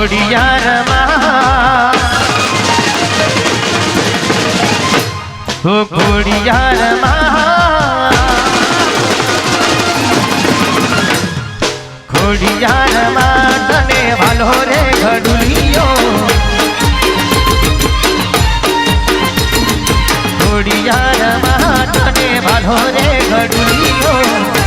ખોડિયારમાં. ઓ ખોડિયારમાં. ખોડિયારમાં તને વાલો રે ઘડુલિયો. ખોડિયારમાં તને વાલો રે ઘડુલિયો.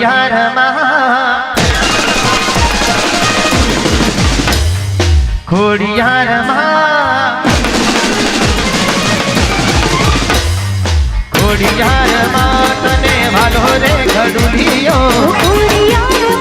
ખોડિયારમાં ખોડિયારમાં ખોડિયારમાં તને વાલો રે ઘડુલિયો ઉડિયારમાં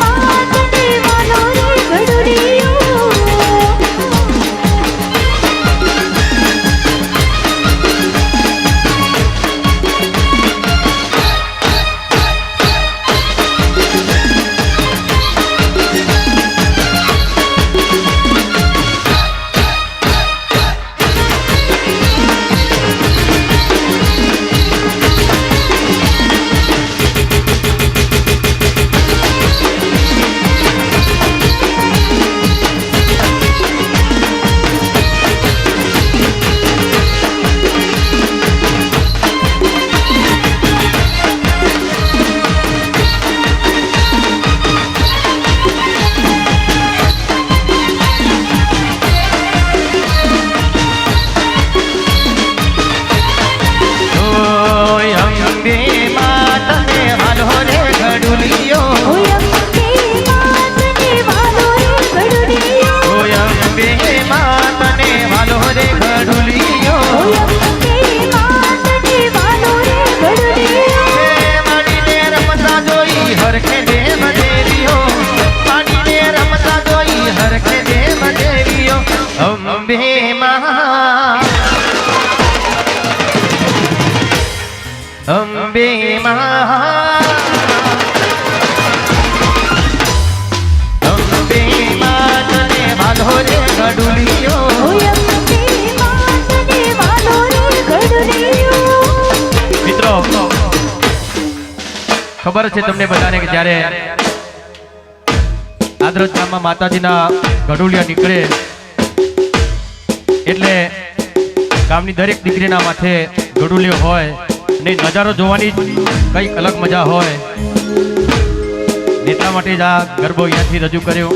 માં અંબે માં અંબે માં તને રે ઘડુડિયો મિત્રો, ખબર છે તમને બધાને કે જ્યારે આદ્રજ ગામમાં માતાજીના ગઢુલિયા નીકળે એટલે ગામની દરેક દીકરીના માથે ગડુલ્યો હોય ને નજારો જોવાની કંઈક અલગ મજા હોય. એટલા માટે જ આ ગરબો અહીંયાથી રજૂ કર્યો.